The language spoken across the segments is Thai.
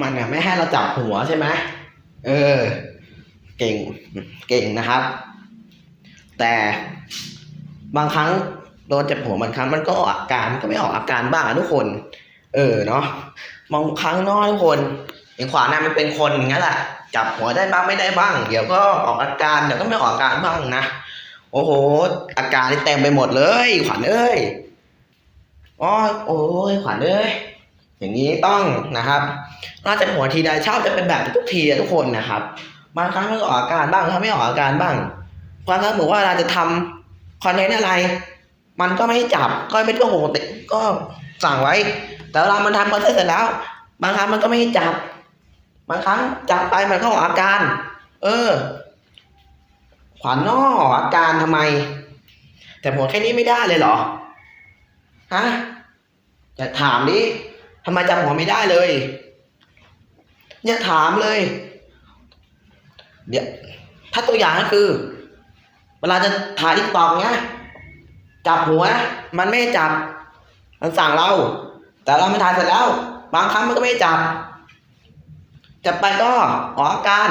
มันเนี่ยไม่ให้เราจับหัวใช่ไหมเออ เก่งเก่งนะครับ แต่บางครั้งโดนจับหัวบางครั้งมันก็ออกอาการก็ไม่ออกอาการบ้างอะทุกคน เออเนาะบางครั้งน้อยทุกคนอย่างขวาน่ะมันเป็นคนอย่างนั้นแหละจับหัวได้บ้างไม่ได้บ้าง เดี๋ยวก็ออกอาการเดี๋ยวก็ไม่ออกอาการบ้างนะโอ้โห อาการนี่เต็มไปหมดเลย ขวัญเอ้ยอ๋อโอ้ยขวัญเอ้ย อย่างนี้ต้องนะครับน่าจะหัวทีใดชอบจะเป็นแบบทุกทีทุกคนนะครับบางครั้งมันก็ออกอาการบ้างบางครั้งไม่ออกอาการบ้างบางครั้งบอกว่าเราจะทำคอนเทนต์อะไร มันก็ไม่จับก็ไม่ต้องปกติก็สั่งไว้ แต่เวลามันทำคอนเทนต์เสร็จแล้ว บางครั้งมันก็ไม่จับบางครั้งจับไปมันก็ออกอาการ เออ ขวัญนอออกอาการทำไม แต่หัวแค่นี้ไม่ได้เลยเหรอฮะจะถามดิ ทำไมจำหัวไม่ได้เลย เนี่ยถามเลย เดี๋ยวถ้าตัวอย่างก็คือ เวลาจะถ่ายทิกตอกเนี้ยจับหัว มันไม่จับ มันสั่งเรา แต่เราไม่ถ่ายเสร็จแล้ว บางครั้งมันก็ไม่จับ จับไปก็ออกอาการ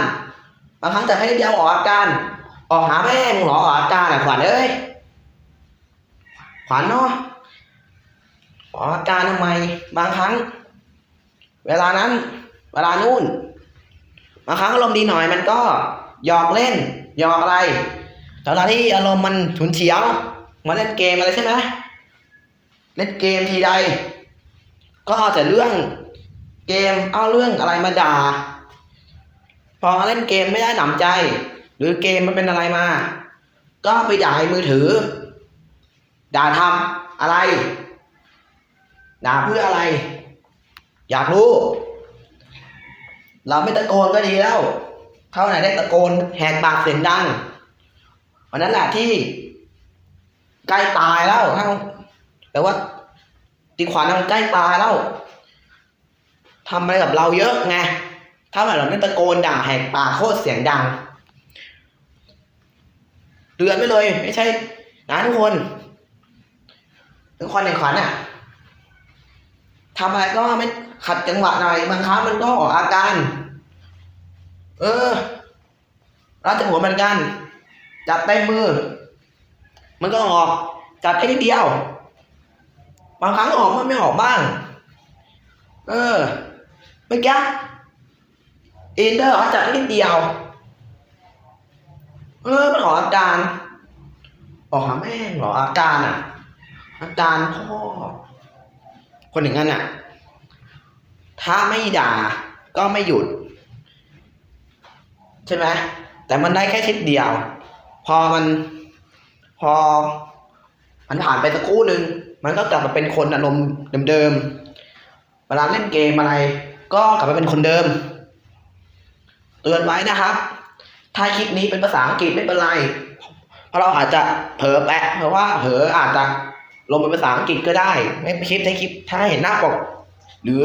บางครั้งจะให้เดียวออกอาการ ออกหาแม่มึงเหรอออกอาการอะขวัญเอ้ยขวัญเนาะ ออกอาการทำไมบางครั้ง เวลานั้น เวลานู่นบางครั้งอารมณ์ดีหน่อยมันก็หยอกเล่นหยอกอะไรแต่เวลาที่อารมณ์มันฉุนเฉียวมาเล่นเกมอะไรใช่ไหมเล่นเกมทีใด ก็เอาแต่เรื่องเกมเอาเรื่องอะไรมาด่า พอเล่นเกมไม่ได้หนำใจ หรือเกมมันเป็นอะไรมา ก็ไปด่ามือถือ ด่าทำอะไร ด่าเพื่ออะไร อยากรู้ เราไม่ตะโกนก็ดีแล้ว เขาไหนได้ตะโกนแหกปากเสียงดังวันนั้นแหละที่ใกล้ตายแล้วถ้าแต่ว่าตีขวานมันใกล้ตายแล้วทำอะไรกับเราเยอะไงถ้าแบบเราไม่ตะโกนด่าแหกปากโคตรเสียงดังเตือนไปเลย ไม่ใช่นะทุกคนทุกคนในขวัญอะ ทำอะไรก็ไม่ขัดจังหวะหน่อยบางครั้งมันก็ออกอาการ เออเราจะหัวเหมือนกัน จับเต็มมือ มันก็ออก จับแค่นิดเดียว บางครั้งออกมันไม่ออกบ้าง เออเมื่อกี้อินเดอร์เขาจับแค่นิดเดียว เออมันออกอาการ ออกหาแม่งหรออาการอะ อาการพ่อ คนอย่างนั้นอะ ถ้าไม่ด่าก็ไม่หยุด ใช่ไหมแต่มันได้แค่ชิดเดียว พอมันพอมันผ่านไปสักครู่หนึ่งมันก็กลับมาเป็นคนอารมณ์เดิมๆเวลาเล่นเกมอะไร ก็กลับมาเป็นคนเดิม เตือนไว้นะครับ ถ้าคลิปนี้เป็นภาษาอังกฤษไม่เป็นไร เพราะเราอาจจะเผลอแปะเพราะว่าเผลออาจจะ ลงเป็นภาษาอังกฤษก็ได้ ไม่คลิปในคลิปถ้าเห็นหน้าปกหรือ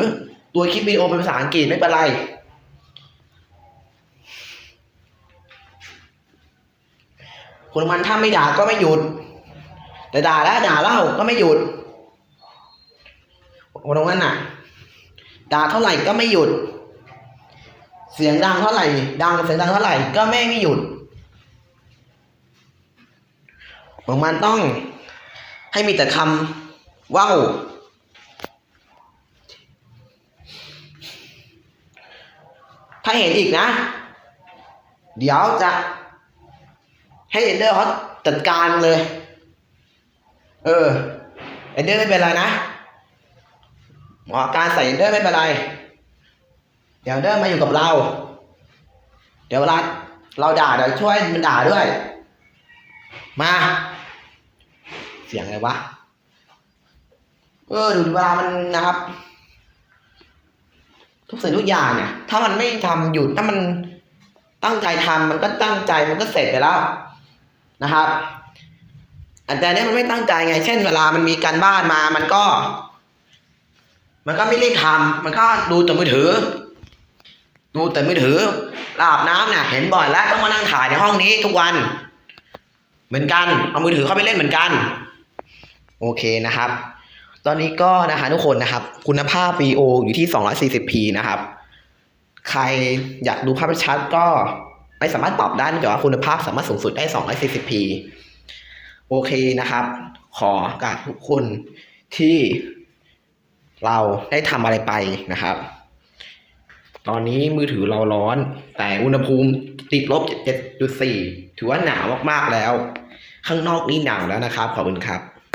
ตัวคลิปวิดีโอเป็นภาษาอังกฤษไม่เป็นไรคนมันถ้าไม่ด่าก็ไม่หยุด แต่ด่าแล้วด่าเล่าก็ไม่หยุดคนนั้นน่ะ ด่าเท่าไหร่ก็ไม่หยุด เสียงดังเท่าไหร่ ดังเสียงดังเท่าไหร่ก็ไม่ไม่หยุดบางมันต้อง ให้มีแต่คำว้าวถ้าเห็นอีกนะ เดี๋ยวจะ ให้เอนเดอร์เขาจัดการเลย เออเอนเดอร์ไม่เป็นไรนะหมอการใส่เอนเดอร์ไม่เป็นไร เดี๋ยวเดอร์มาอยู่กับเรา เดี๋ยวเวลาเราด่าเดี๋ยวช่วยมันด่าด้วย มา สียงอะไรวะ เออดูเวลามันนะครับ ทุกสิ่งทุกอย่างเนี่ย ถ้ามันไม่ทำหยุดถ้ามันตั้งใจทำมันก็ตั้งใจมันก็เสร็จไปแล้วนะครับอันแต่เนี้ยมันไม่ตั้งใจไง เช่นเวลามันมีการบ้านมา มันก็ มันก็ไม่รีบทำมันก็ดูแต่มือถือ ดูแต่มือถืออาบน้ำเนี่ยเห็นบ่อยแล้วต้องมานั่งถ่ายในห้องนี้ทุกวัน เหมือนกัน เอามือถือเข้าไปเล่นเหมือนกัน โอเคนะครับ ตอนนี้ก็นะคะทุกคนนะครับ คุณภาพ VO อยู่ที่ 240p นะครับ ใครอยากดูภาพชัดก็ไม่สามารถปรับได้เนื่องจากว่าคุณภาพสามารถสูงสุดได้ 240p โอเคนะครับ ขอโอกาสทุกคนที่เราได้ทำอะไรไปนะครับ ตอนนี้มือถือเราร้อน แต่อุณหภูมิติดลบ 7.4 ถือว่าหนาวมากๆแล้ว ข้างนอกนี่หนาวแล้วนะครับ ขอบคุณครับ